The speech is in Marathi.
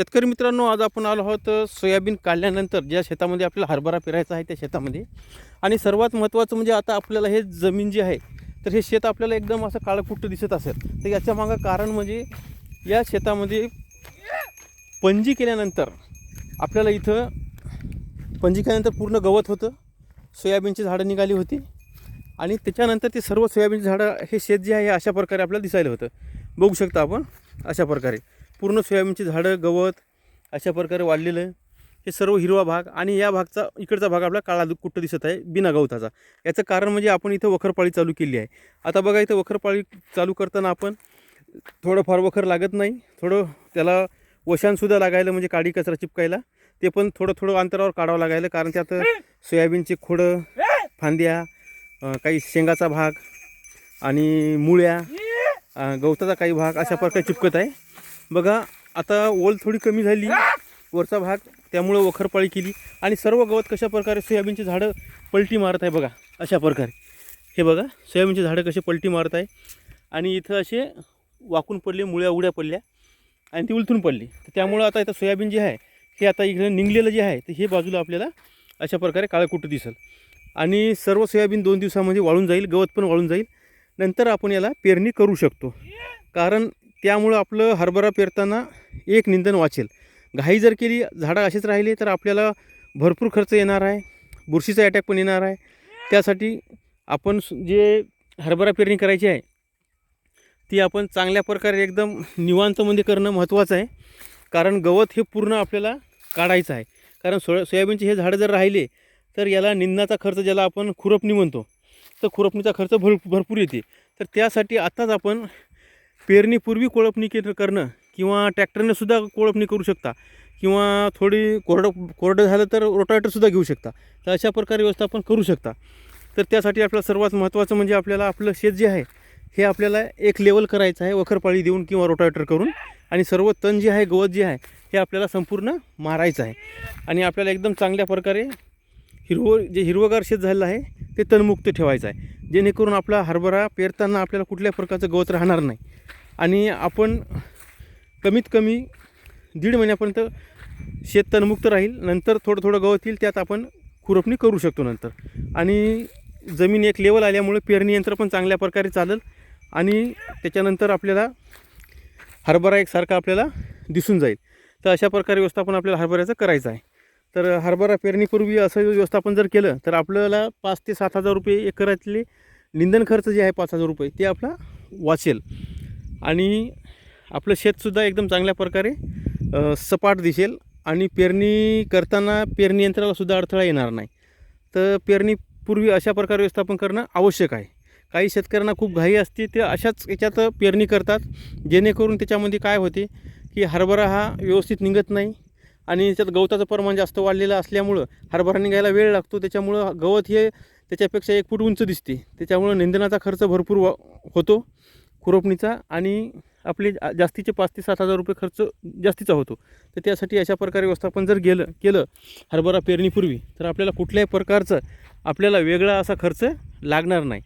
शेतकरी मित्रांनो आज आपण आलो आहोत सोयाबीन काढल्यानंतर ज्या शेतामध्ये आपल्याला हरभरा पेरायचा आहे त्या शेतामध्ये. आणि सर्वात महत्त्वाचं म्हणजे आता आपल्याला हे जमीन जी आहे तर हे शेत आपल्याला एकदम असं काळकुट्ट दिसत असेल. तर याच्या मागं कारण म्हणजे या शेतामध्ये पंजी केल्यानंतर आपल्याला इथं पंजी केल्यानंतर पूर्ण गवत होतं सोयाबीनची झाडं निघाली होती. आणि त्याच्यानंतर ते सर्व सोयाबीनची झाडं हे शेत जे आहे हे अशा प्रकारे आपल्याला दिसायला होतं. बघू शकता आपण अशा प्रकारे. पूर्ण सोयाबीनची झाडं गवत अशा प्रकारे वाढलेलं आहे. हे सर्व हिरवा भाग आणि या भागचा इकडचा भाग आपला काळा दु- कुट्ट दिसत आहे बिना गवताचा. याचं कारण म्हणजे आपण इथं वखरपाळी चालू केली आहे. आता बघा इथं वखरपाळी चालू करताना आपण थोडंफार वखर लागत नाही. थोडं त्याला वशांसुद्धा लागायला म्हणजे काडी कचरा चिपकायला ते पण थोडं थोडं अंतरावर काढावं लागायला कारण त्यात सोयाबीनचे खोडं फांद्या काही शेंगाचा भाग आणि मुळ्या गवताचा काही भाग अशा प्रकारे चिपकत आहे. बघा आता ओल थोडी कमी झाली वरचा भाग त्यामुळं वखरपाळी केली. आणि सर्व गवत कशा प्रकारे सोयाबीनची झाडं पलटी मारत आहे बघा अशा प्रकारे. हे बघा सोयाबीनची झाडं कशी पलटी मारत आहे. आणि इथं असे वाकून पडले मुळ्या उड्या पडल्या आणि ती उलटून पडली. तर त्यामुळं आता इथं सोयाबीन जे आहे हे आता इकडे निघलेलं जे आहे तर हे बाजूला आपल्याला अशा प्रकारे काळं कुठं दिसेल. आणि सर्व सोयाबीन दोन दिवसामध्ये वाळून जाईल गवत पण वाळून जाईल. नंतर आपण याला पेरणी करू शकतो. कारण त्यामुळं आपलं हरभरा पेरताना एक निंदन वाचेल. घाई जर केली झाडं असेच राहिले तर आपल्याला भरपूर खर्च येणार आहे. बुरशीचा अटॅक पण येणार आहे. त्यासाठी आपण जे हरभरा पेरणी करायची आहे ती आपण चांगल्या प्रकारे एकदम निवांतमध्ये करणं महत्त्वाचं आहे. कारण गवत हे पूर्ण आपल्याला काढायचं आहे. कारण सोया सोयाबीनचे हे झाडं जर राहिले तर याला निंदनाचा खर्च ज्याला आपण खुरपणी म्हणतो तर खुरपणीचा खर्च भर भरपूर येते. तर त्यासाठी आत्ताच आपण पेरणीपूर्वी कोळपणी के करणं किंवा ट्रॅक्टरने सुद्धा कोळपणी करू शकता. किंवा थोडी कोरडं कोरडं झालं तर रोटावेटरसुद्धा घेऊ शकता. तर अशा प्रकारे व्यवस्था आपण करू शकता. तर त्यासाठी आपल्याला सर्वात महत्त्वाचं म्हणजे आपल्याला आपलं शेत जे आहे हे आपल्याला एक लेवल करायचं आहे वखरपाळी देऊन किंवा रोटावेटर करून. आणि सर्व तण जे आहे गवत जे आहे हे आपल्याला संपूर्ण मारायचं आहे. आणि आपल्याला एकदम चांगल्या प्रकारे हिरवं जे हिरवगार शेत झालेलं आहे ते तणमुक्त ठेवायचं आहे. जेणेकरून आपला हरभरा पेरताना आपल्याला कुठल्या प्रकारचं गवत राहणार नाही. आणि आपण कमीत कमी दीड महिन्यापर्यंत शेत तणमुक्त राहील. नंतर थोडं थोडं गवत येईल त्यात आपण खुरपणी करू शकतो नंतर. आणि जमीन एक लेवल आल्यामुळे पेरणी यंत्र पण चांगल्या प्रकारे चालेल आणि त्याच्यानंतर आपल्याला हरभरा एकसारखा आपल्याला दिसून जाईल. तर अशा प्रकारे व्यवस्थापन आपल्याला हरभऱ्याचं करायचं आहे. तर हरभरा पेरणीपूर्वी असं व्यवस्थापन जर केलं तर आपल्याला पाच ते सात हजार रुपये एकरातले निंदन खर्च जे आहे पाच हजार रुपये ते आपला वाचेल. आणि आपलं शेतसुद्धा एकदम चांगल्या प्रकारे सपाट दिसेल आणि पेरणी करताना पेरणी यंत्रालासुद्धा अडथळा येणार नाही. तर पेरणीपूर्वी अशा प्रकारे व्यवस्थापन करणं आवश्यक आहे. काही शेतकऱ्यांना खूप घाई असते ते अशाच याच्यात पेरणी करतात जेणेकरून त्याच्यामध्ये काय होते की हरभरा हा व्यवस्थित निघत नाही आणि त्यात गवताचं प्रमाण जास्त वाढलेलं असल्यामुळं हरभरा निघायला वेळ लागतो. त्याच्यामुळं गवत हे त्याच्यापेक्षा एक फूट उंच दिसते. त्याच्यामुळं निंदनाचा खर्च भरपूर वा होतो. खुरपणीचा आणि आपले जा- जास्तीचे पाच ते सात हजार रुपये खर्च जास्तीचा होतो. तर त्यासाठी अशा प्रकारे व्यवस्थापन जर गेलं केलं हरभरा पेरणीपूर्वी तर आपल्याला कुठल्याही प्रकारचं आपल्याला वेगळा असा खर्च लागणार नाही.